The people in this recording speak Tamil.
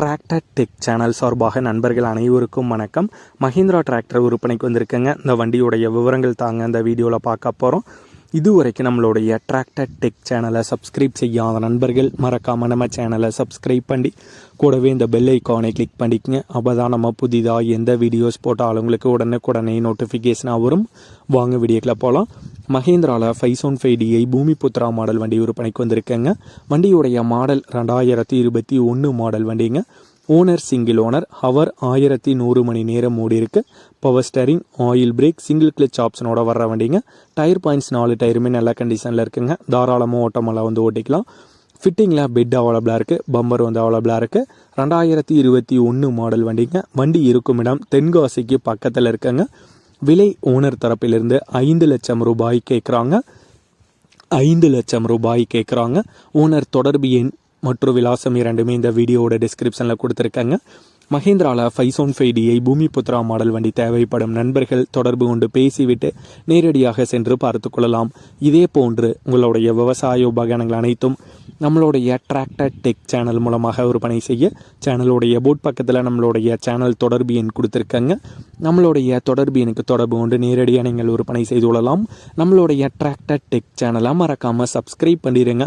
டிராக்டர் டெக் சேனல் சார்பாக நண்பர்கள் அனைவருக்கும் வணக்கம். மஹிந்திரா டிராக்டர் விற்பனைக்கு வந்திருக்கேங்க. இந்த வண்டியுடைய விவரங்கள் தாங்க இந்த வீடியோவில் பார்க்க போகிறோம் இதுவரைக்கும் நம்மளுடைய டிராக்டர் டெக் சேனலை சப்ஸ்கிரைப் செய்யாத நண்பர்கள் மறக்காமல் நம்ம சேனலை சப்ஸ்கிரைப் பண்ணி கூடவே இந்த பெல் ஐக்கானை கிளிக் பண்ணிக்கங்க. அப்போ தான் நம்ம புதிதாக எந்த வீடியோஸ் போட்டாலும் உங்களுக்கு உடனுக்குடனே நோட்டிஃபிகேஷனாக வரும். வாங்க வீடியோக்கில் போகலாம் மஹேந்திராவில் five seven five DI Bhoomi Putra model வண்டி விற்பனைக்கு வந்திருக்கேங்க. வண்டியுடைய மாடல் ரெண்டாயிரத்தி இருபத்தி ஒன்று மாடல் வண்டிங்க. ஓனர் சிங்கிள் ஓனர் ஹவர் ஆயிரத்தி நூறு மணி நேரம் ஓடி இருக்கு power steering oil brake single clutch ஆப்ஷனோட வர்ற வண்டிங்க. டயர் பாயிண்ட்ஸ் நாலு டயருமே நல்ல கண்டிஷனில் இருக்குங்க. தாராளமாக ஓட்டமெல்லாம் வந்து ஓட்டிக்கலாம். ஃபிட்டிங்கில் பெட் அவைலபிளாக இருக்குது பம்பர் வந்து அவைலபிளாக இருக்குது ரெண்டாயிரத்தி இருபத்தி ஒன்று மாடல் வண்டிங்க. வண்டி இருக்கும் இடம் தென்காசிக்கு பக்கத்தில் இருக்குங்க. விலை ஓனர் தரப்பிலிருந்து ஐந்து லட்சம் ரூபாய் கேட்குறாங்க ஐந்து லட்சம் ரூபாய் கேட்குறாங்க ஓனர் தொடர்பு எண் மற்றும் விலாசம் இரண்டுமே இந்த வீடியோவோட டிஸ்கிரிப்ஷனில் கொடுத்துருக்காங்க. மஹேந்திராவில் ஃபைவ் சோன் பூமி புத்ரா மாடல் வண்டி தேவைப்படும் நண்பர்கள் தொடர்பு கொண்டு பேசிவிட்டு நேரடியாக சென்று பார்த்து கொள்ளலாம். இதே போன்று உங்களுடைய விவசாய உபகரணங்கள் அனைத்தும் நம்மளுடைய டிராக்டர் டெக் சேனல் மூலமாக விற்பனை செய்ய சேனலுடைய போட் பக்கத்தில் நம்மளுடைய சேனல் தொடர்பு எண் கொடுத்துருக்காங்க. நம்மளுடைய தொடர்பு எண்ணுக்கு தொடர்பு கொண்டு நேரடியாக நீங்கள் விற்பனை செய்து கொள்ளலாம். நம்மளுடைய டிராக்டர் டெக் சேனலை மறக்காமல் சப்ஸ்கிரைப் பண்ணிடுங்க